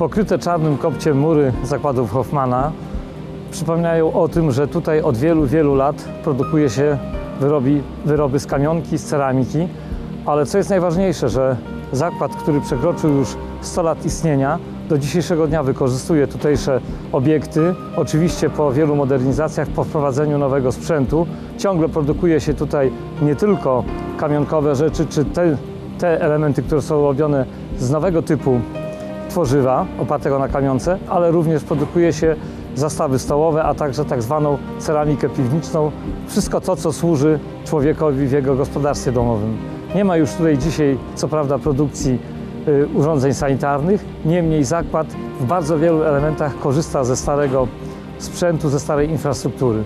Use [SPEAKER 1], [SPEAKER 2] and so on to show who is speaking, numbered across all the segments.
[SPEAKER 1] Pokryte czarnym kopciem mury zakładów Hoffmana przypominają o tym, że tutaj od wielu, wielu lat produkuje się wyrobi, wyroby z kamionki, z ceramiki, ale co jest najważniejsze, że zakład, który przekroczył już 100 lat istnienia, do dzisiejszego dnia wykorzystuje tutejsze obiekty. Oczywiście po wielu modernizacjach, po wprowadzeniu nowego sprzętu, ciągle produkuje się tutaj nie tylko kamionkowe rzeczy, czy te, te elementy, które są robione z nowego typu tworzywa opartego na kamionce, ale również produkuje się zastawy stołowe, a także tak zwaną ceramikę piwniczą. Wszystko to, co służy człowiekowi w jego gospodarstwie domowym. Nie ma już tutaj dzisiaj, co prawda, produkcji y, urządzeń sanitarnych, niemniej zakład w bardzo wielu elementach korzysta ze starego sprzętu, ze starej infrastruktury.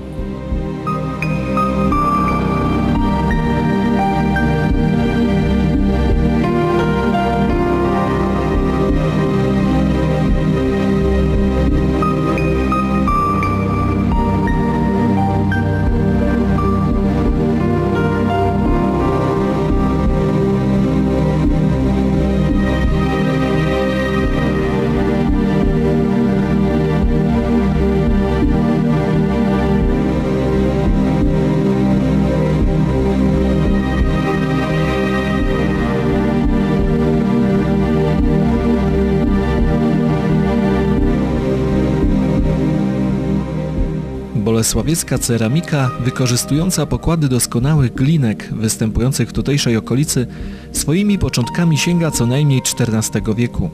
[SPEAKER 2] Bolesławiecka ceramika, wykorzystująca pokłady doskonałych glinek występujących w tutejszej okolicy, swoimi początkami sięga co najmniej XIV wieku.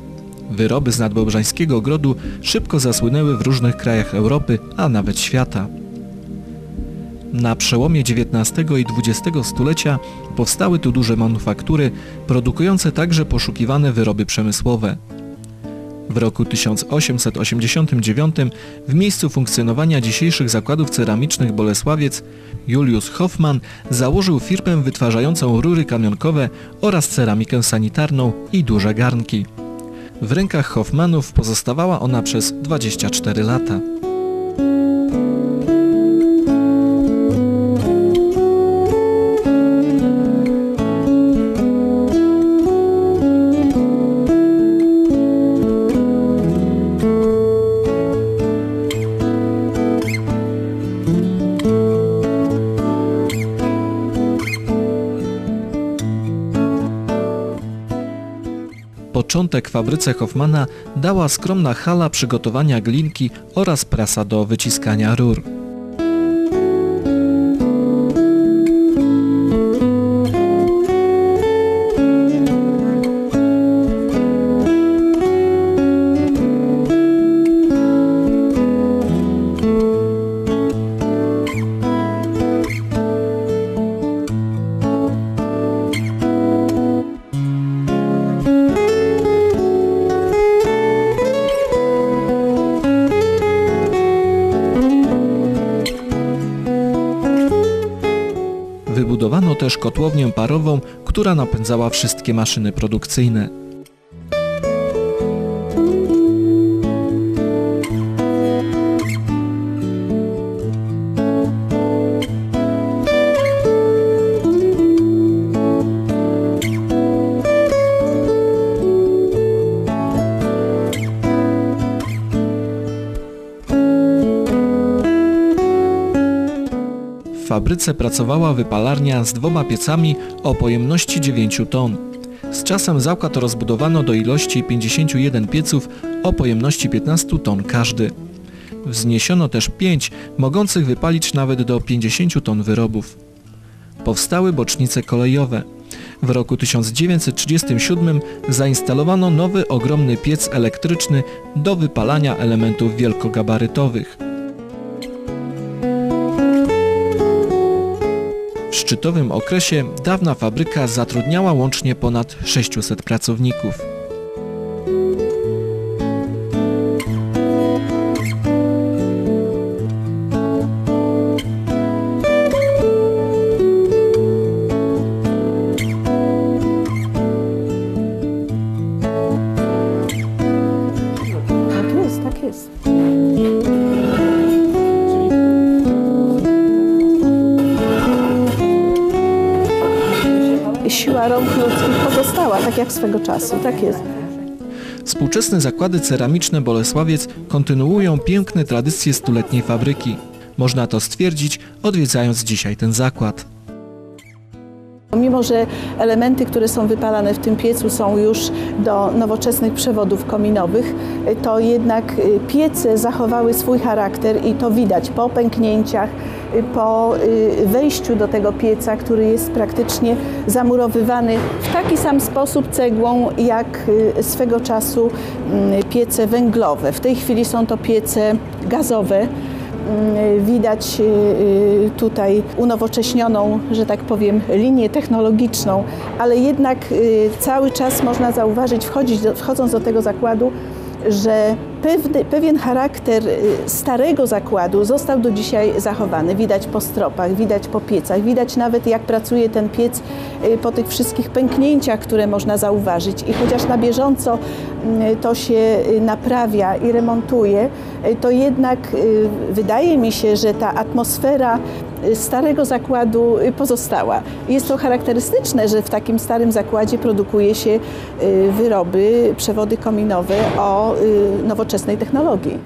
[SPEAKER 2] Wyroby z nadbobrzańskiego ogrodu szybko zasłynęły w różnych krajach Europy, a nawet świata. Na przełomie XIX i XX stulecia powstały tu duże manufaktury, produkujące także poszukiwane wyroby przemysłowe. W roku 1889 w miejscu funkcjonowania dzisiejszych zakładów ceramicznych Bolesławiec Julius Hoffmann założył firmę wytwarzającą rury kamionkowe oraz ceramikę sanitarną i duże garnki. W rękach Hoffmanów pozostawała ona przez 24 lata. Początek fabryce Hoffmana dała skromna hala przygotowania glinki oraz prasa do wyciskania rur. Też kotłownię parową, która napędzała wszystkie maszyny produkcyjne. Fabryce pracowała wypalarnia z dwoma piecami o pojemności 9 ton. Z czasem zakład rozbudowano do ilości 51 pieców o pojemności 15 ton każdy. Wzniesiono też 5, mogących wypalić nawet do 50 ton wyrobów. Powstały bocznice kolejowe. W roku 1937 zainstalowano nowy ogromny piec elektryczny do wypalania elementów wielkogabarytowych. Szczytowym okresie dawna fabryka zatrudniała łącznie ponad 600 pracowników.
[SPEAKER 3] Siła rąk ludzkich pozostała, tak jak swego czasu, tak jest.
[SPEAKER 2] Współczesne zakłady ceramiczne Bolesławiec kontynuują piękne tradycje stuletniej fabryki. Można to stwierdzić, odwiedzając dzisiaj ten zakład.
[SPEAKER 3] Mimo, że elementy, które są wypalane w tym piecu są już do nowoczesnych przewodów kominowych, to jednak y, piece zachowały swój charakter i to widać po pęknięciach, y, po y, wejściu do tego pieca, który jest praktycznie zamurowywany w taki sam sposób cegłą, jak swego czasu mm, piece węglowe. W tej chwili są to piece gazowe. Mm, Widać y, y, tutaj unowocześnioną, że tak powiem, linię technologiczną, ale jednak y, cały czas można zauważyć, wchodzić wchodząc do tego zakładu, że pewny, pewien charakter starego zakładu został do dzisiaj zachowany. Widać po stropach, widać po piecach, widać nawet jak pracuje ten piec po tych wszystkich pęknięciach, które można zauważyć. I chociaż na bieżąco to się naprawia i remontuje, to jednak wydaje mi się, że ta atmosfera starego zakładu pozostała. Jest to charakterystyczne, że w takim starym zakładzie produkuje się wyroby, przewody kominowe o nowoczesnej technologii.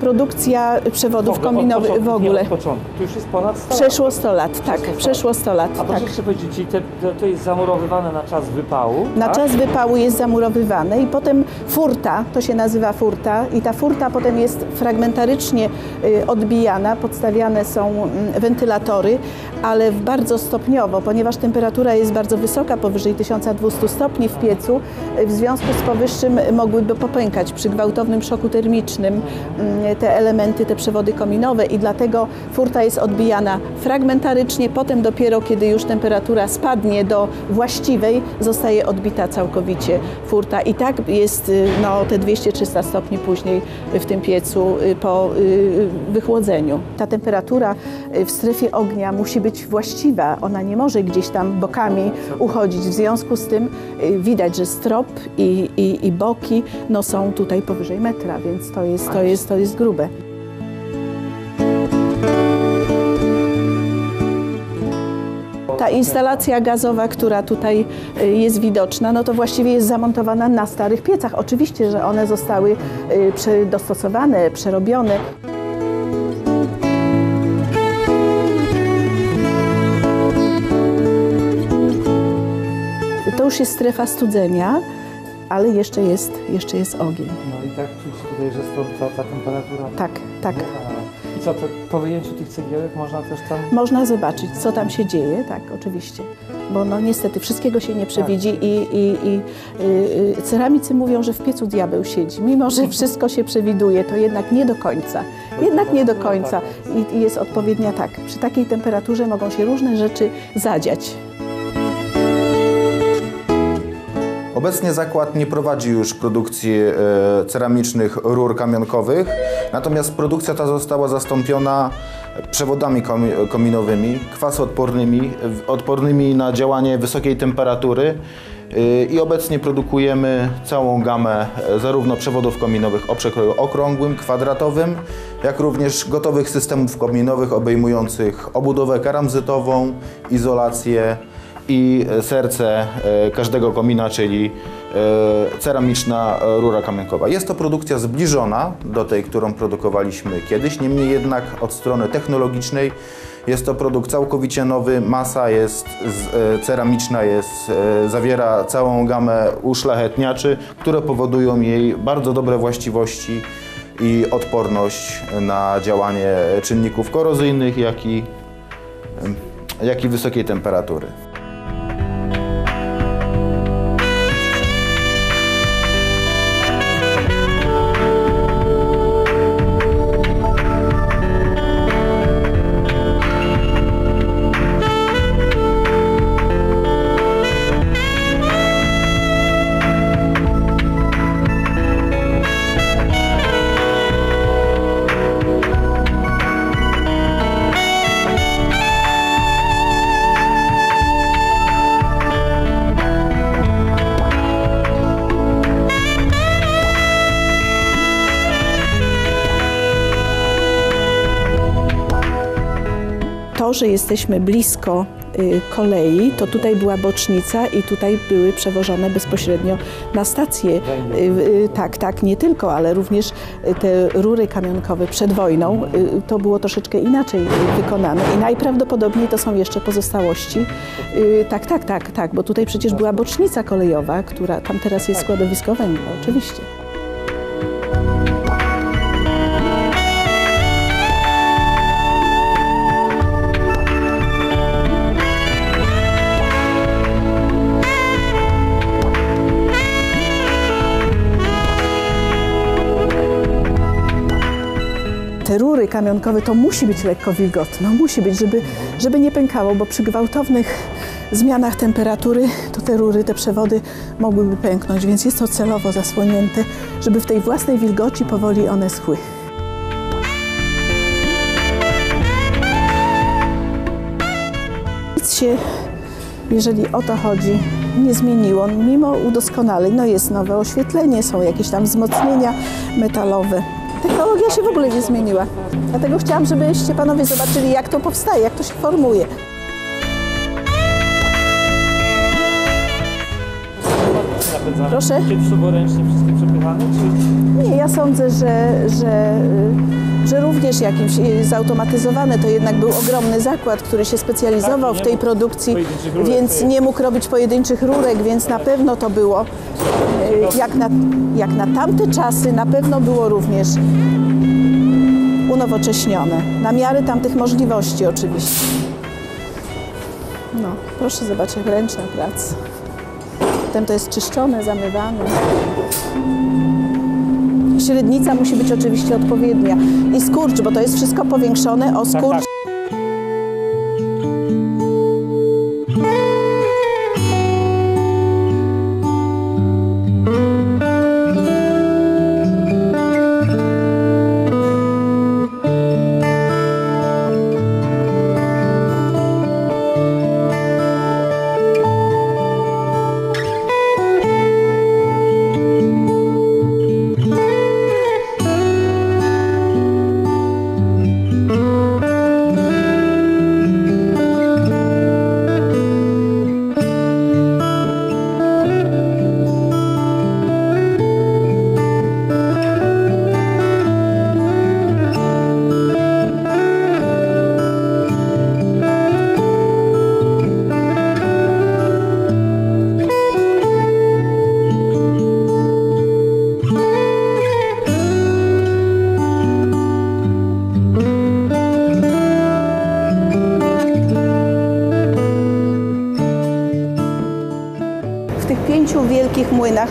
[SPEAKER 3] Produkcja przewodów kominowych w ogóle.
[SPEAKER 1] To już jest ponad 100
[SPEAKER 3] Przeszło 100 lat, tak,
[SPEAKER 1] 100 lat.
[SPEAKER 3] przeszło 100 lat.
[SPEAKER 1] A
[SPEAKER 3] tak.
[SPEAKER 1] proszę jeszcze powiedzieć, czyli te, to, to jest zamurowywane na czas wypału?
[SPEAKER 3] Na
[SPEAKER 1] tak?
[SPEAKER 3] czas wypału jest zamurowywane i potem furta, to się nazywa furta i ta furta potem jest fragmentarycznie y, odbijana, podstawiane są mm, wentylatory, ale bardzo stopniowo, ponieważ temperatura jest bardzo wysoka, powyżej 1200 stopni w piecu, y, w związku z powyższym mogłyby popękać. Przy gwałtownym szoku termicznym mm, te elementy, te przewody kominowe i dlatego furta jest odbijana fragmentarycznie, potem dopiero kiedy już temperatura spadnie do właściwej, zostaje odbita całkowicie furta. I tak jest y, no, te 200-300 stopni później w tym piecu y, po y, wychłodzeniu. Ta temperatura y, w strefie ognia musi być właściwa, ona nie może gdzieś tam bokami uchodzić. W związku z tym widać, że strop i, i, i boki no, są tutaj powyżej metra, więc to jest, to jest, to jest grube. Ta instalacja gazowa, która tutaj y, jest widoczna, no to właściwie jest zamontowana na starych piecach. Oczywiście, że one zostały y, dostosowane, przerobione. To już jest strefa studzenia, ale jeszcze jest, jeszcze jest ogień.
[SPEAKER 1] No i tak czuć tutaj, że stąd ta, ta temperatura...
[SPEAKER 3] Tak, tak.
[SPEAKER 1] Co, to, po wyjęciu tych cegiełek można też tam...
[SPEAKER 3] Można zobaczyć, co tam się dzieje, tak, oczywiście. Bo no niestety wszystkiego się nie przewidzi i, i, i y, y, ceramicy mówią, że w piecu diabeł siedzi. Mimo, że wszystko się przewiduje, to jednak nie do końca. Jednak nie do końca. I, i jest odpowiednia tak. Przy takiej temperaturze mogą się różne rzeczy zadziać.
[SPEAKER 4] Obecnie zakład nie prowadzi już produkcji e, ceramicznych rur kamionkowych, natomiast produkcja ta została zastąpiona przewodami komi- kominowymi, kwasoodpornymi, odpornymi na działanie wysokiej temperatury e, i obecnie produkujemy całą gamę e, zarówno przewodów kominowych o przekroju okrągłym, kwadratowym, jak również gotowych systemów kominowych obejmujących obudowę karamzytową, izolację, i serce e, każdego komina, czyli e, ceramiczna rura kamionkowa. Jest to produkcja zbliżona do tej, którą produkowaliśmy kiedyś, niemniej jednak od strony technologicznej jest to produkt całkowicie nowy, masa jest e, ceramiczna, jest, zawiera całą gamę uszlachetniaczy, które powodują jej bardzo dobre właściwości i odporność na działanie czynników korozyjnych, jak i, jak i wysokiej temperatury.
[SPEAKER 3] Że jesteśmy blisko y, kolei, to tutaj była bocznica i tutaj były przewożone bezpośrednio na stację. Y, y, Tak, tak, nie tylko, ale również te rury kamionkowe przed wojną, to było troszeczkę inaczej wykonane i najprawdopodobniej to są jeszcze pozostałości. Tak, tak, tak, tak, bo tutaj przecież była bocznica kolejowa, która tam teraz jest składowisko węgla, oczywiście. Te rury kamionkowe to musi być lekko wilgotno, musi być, żeby, żeby nie pękało, bo przy gwałtownych zmianach temperatury to te rury, te przewody mogłyby pęknąć, więc jest to celowo zasłonięte, żeby w tej własnej wilgoci powoli one schły. Nic się, jeżeli o to chodzi, nie zmieniło, mimo udoskonaleń. No jest nowe oświetlenie, są jakieś tam wzmocnienia metalowe. Technologia się w ogóle nie zmieniła. Dlatego chciałam, żebyście panowie zobaczyli, jak to powstaje, jak to się formuje. Proszę?
[SPEAKER 1] Było ręcznie wszystkie przepychane, czy...
[SPEAKER 3] Nie, ja sądzę, że, że, y, że również jakimś y, zautomatyzowane to jednak był ogromny zakład, który się specjalizował
[SPEAKER 1] Tak,
[SPEAKER 3] w tej produkcji, więc
[SPEAKER 1] to
[SPEAKER 3] nie mógł robić pojedynczych rurek, więc na pewno to było, y, jak na, jak na tamte czasy, na pewno było również unowocześnione, na miarę tamtych możliwości oczywiście. No, proszę zobaczyć, jak ręczna praca. Potem to jest czyszczone, zamywane. Średnica musi być oczywiście odpowiednia. I skurcz, bo to jest wszystko powiększone o skurcz.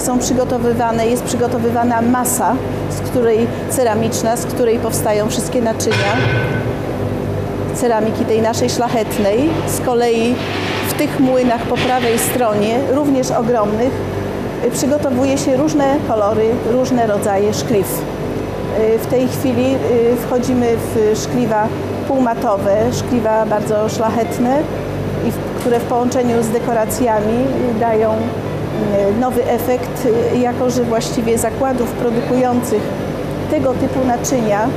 [SPEAKER 3] Są przygotowywane, jest przygotowywana masa, z której ceramiczna, z której powstają wszystkie naczynia ceramiki tej naszej szlachetnej. Z kolei w tych młynach po prawej stronie, również ogromnych, y, przygotowuje się różne kolory, różne rodzaje szkliw. Y, W tej chwili y, wchodzimy w szkliwa półmatowe, szkliwa bardzo szlachetne, które w połączeniu z dekoracjami dają nowy efekt, y, jako że właściwie zakładów produkujących tego typu naczynia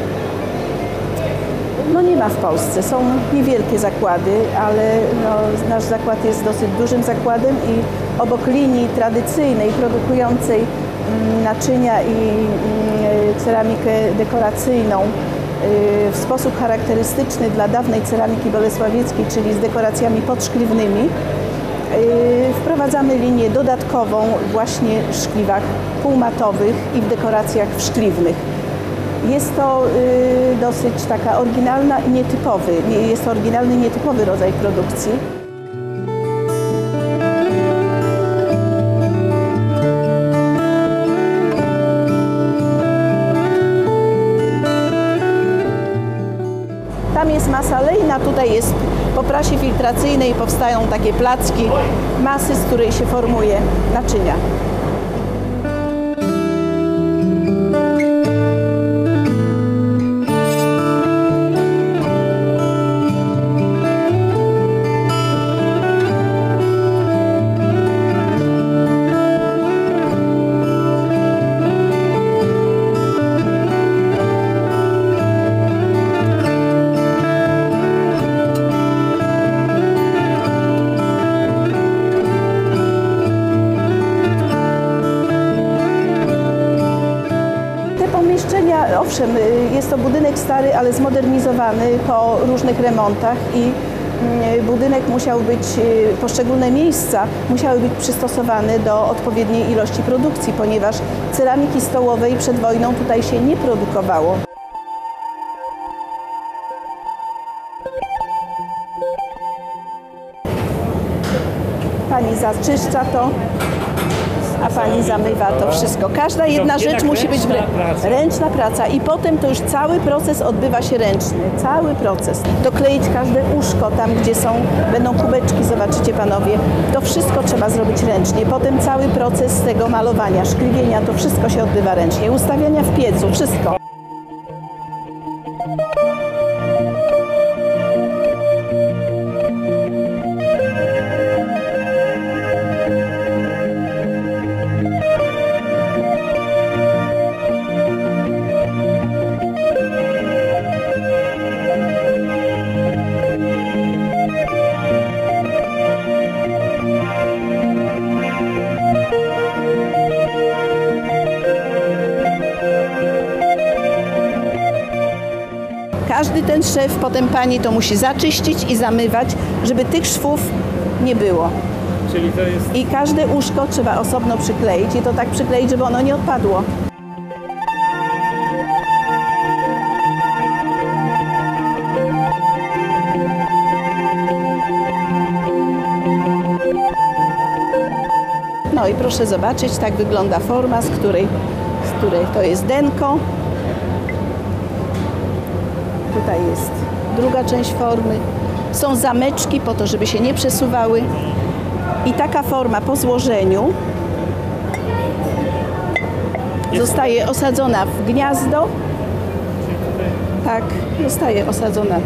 [SPEAKER 3] no nie ma w Polsce. Są niewielkie zakłady, ale no, nasz zakład jest dosyć dużym zakładem i obok linii tradycyjnej produkującej mm, naczynia i mm, ceramikę dekoracyjną w sposób charakterystyczny dla dawnej ceramiki bolesławieckiej, czyli z dekoracjami podszkliwnymi, wprowadzamy linię dodatkową właśnie w szkliwach półmatowych i w dekoracjach wszkliwnych. Jest to y, dosyć taka oryginalna i nietypowy, nie- jest to oryginalny nietypowy rodzaj produkcji. Tam jest masa lejna, tutaj jest prasie filtracyjnej powstają takie placki masy, z której się formuje naczynia. Owszem, y, jest to budynek stary, ale zmodernizowany po różnych remontach i y, budynek musiał być, y, poszczególne miejsca musiały być przystosowane do odpowiedniej ilości produkcji, ponieważ ceramiki stołowej przed wojną tutaj się nie produkowało. Pani zaczyszcza to, a pani zamywa to wszystko. Każda jedna rzecz musi być
[SPEAKER 1] praca.
[SPEAKER 3] ręczna praca i potem to już cały proces odbywa się ręcznie. Cały proces. Dokleić każde uszko tam, gdzie są, będą kubeczki, zobaczycie panowie. To wszystko trzeba zrobić ręcznie. Potem cały proces tego malowania, szkliwienia, to wszystko się odbywa ręcznie. Ustawiania w piecu, wszystko. Szef, potem pani to musi zaczyścić i zamywać, żeby tych szwów nie było.
[SPEAKER 1] Czyli to jest
[SPEAKER 3] I każde uszko trzeba osobno przykleić i to tak przykleić, żeby ono nie odpadło. No i proszę zobaczyć, tak wygląda forma, z której, z której to jest denko. Tutaj jest druga część formy. Są zameczki po to, żeby się nie przesuwały. I taka forma po złożeniu zostaje osadzona w gniazdo. Tak, zostaje osadzona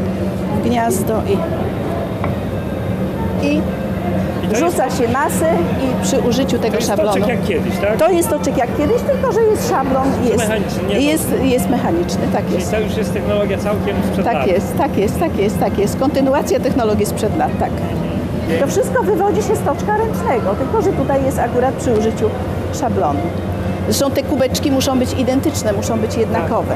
[SPEAKER 3] w gniazdo i, i wrzuca się masę i przy użyciu tego
[SPEAKER 1] to jest
[SPEAKER 3] szablonu.
[SPEAKER 1] toczek jak kiedyś, tak?
[SPEAKER 3] To jest toczek jak kiedyś, tylko że jest szablon, jest
[SPEAKER 1] mechaniczny, nie
[SPEAKER 3] jest, jest mechaniczny, tak
[SPEAKER 1] Czyli
[SPEAKER 3] jest.
[SPEAKER 1] to już jest technologia całkiem sprzed lat.
[SPEAKER 3] Tak jest, tak jest, tak jest, tak jest. Kontynuacja technologii sprzed lat, tak. To wszystko wywodzi się z toczka ręcznego, tylko że tutaj jest akurat przy użyciu szablonu. Zresztą te kubeczki muszą być identyczne, muszą być jednakowe.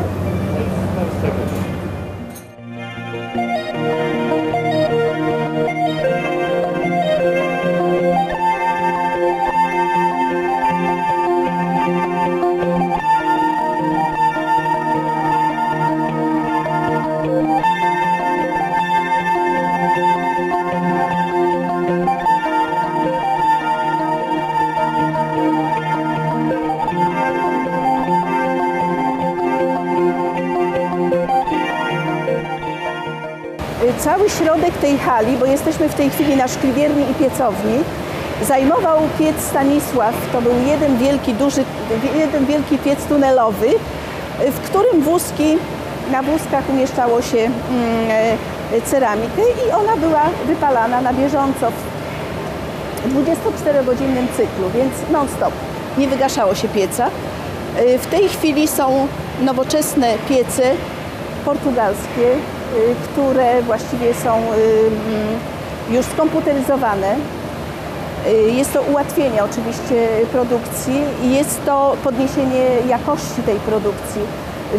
[SPEAKER 3] Cały środek tej hali, bo jesteśmy w tej chwili na szkliwierni i piecowni, zajmował piec Stanisław. To był jeden wielki, duży, jeden wielki piec tunelowy, w którym wózki, na wózkach umieszczało się mm, e, ceramikę i ona była wypalana na bieżąco w 24-godzinnym cyklu, więc non-stop. Nie wygaszało się pieca. Y, W tej chwili są nowoczesne piece portugalskie, które właściwie są y, mm, już skomputeryzowane. Y, Jest to ułatwienie oczywiście produkcji i jest to podniesienie jakości tej produkcji,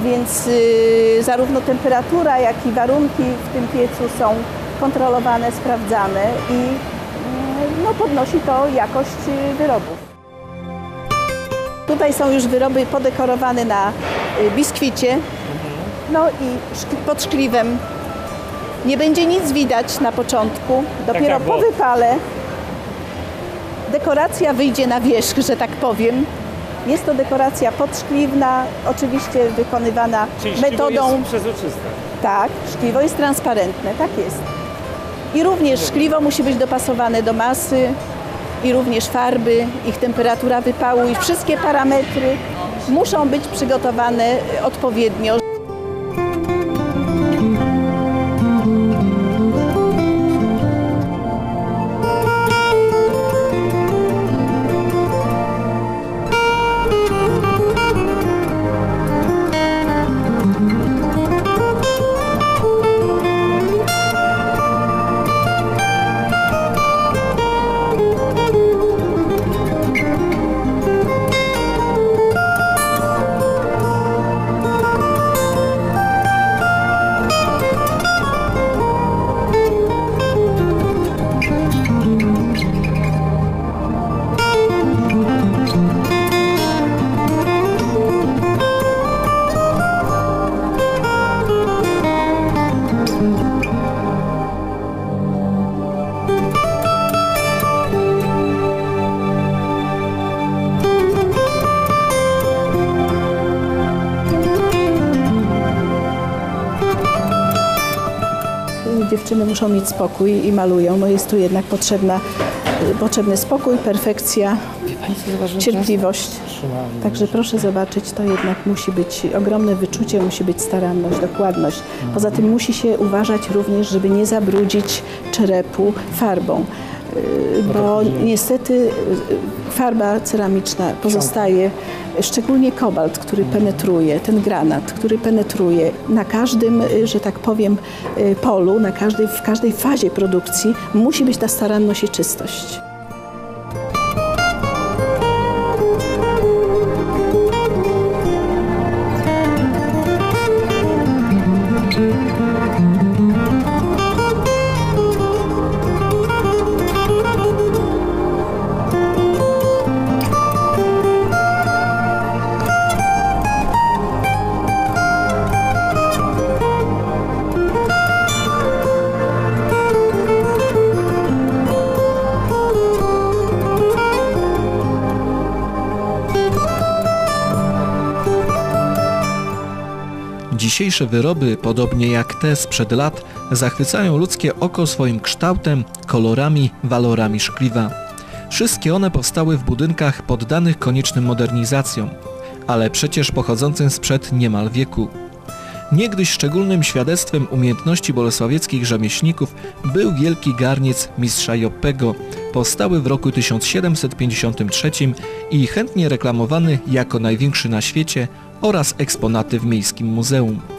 [SPEAKER 3] więc y, zarówno temperatura, jak i warunki w tym piecu są kontrolowane, sprawdzane i mm, no, podnosi to jakość y, wyrobów. Tutaj są już wyroby podekorowane na y, biskwicie, no i pod szkliwem. Nie będzie nic widać na początku, dopiero
[SPEAKER 1] jak
[SPEAKER 3] po wypale dekoracja wyjdzie na wierzch, że tak powiem. Jest to dekoracja podszkliwna, oczywiście wykonywana
[SPEAKER 1] Czyli
[SPEAKER 3] metodą
[SPEAKER 1] jest przezroczyste.
[SPEAKER 3] tak, szkliwo jest transparentne, tak jest. I również szkliwo musi być dopasowane do masy i również farby, ich temperatura wypału i wszystkie parametry muszą być przygotowane odpowiednio. Dziewczyny muszą mieć spokój i malują. No jest tu jednak potrzebna, potrzebny spokój, perfekcja, cierpliwość. Także proszę zobaczyć, to jednak musi być ogromne wyczucie, musi być staranność, dokładność. Poza tym musi się uważać również, żeby nie zabrudzić czerepu farbą. Y, Bo niestety y, farba ceramiczna pozostaje, szczególnie kobalt, który penetruje, ten granat, który penetruje na każdym, y, że tak powiem, y, polu, na każdej, w każdej fazie produkcji musi być ta staranność i czystość.
[SPEAKER 2] Dzisiejsze wyroby, podobnie jak te sprzed lat, zachwycają ludzkie oko swoim kształtem, kolorami, walorami szkliwa. Wszystkie one powstały w budynkach poddanych koniecznym modernizacjom, ale przecież pochodzącym sprzed niemal wieku. Niegdyś szczególnym świadectwem umiejętności bolesławieckich rzemieślników był wielki garniec mistrza Joppego, powstały w roku 1753 i chętnie reklamowany jako największy na świecie oraz eksponaty w Miejskim Muzeum.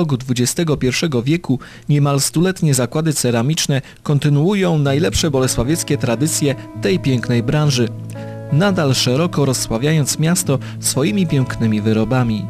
[SPEAKER 2] Progu XXI wieku niemal stuletnie zakłady ceramiczne kontynuują najlepsze bolesławieckie tradycje tej pięknej branży, nadal szeroko rozsławiając miasto swoimi pięknymi wyrobami.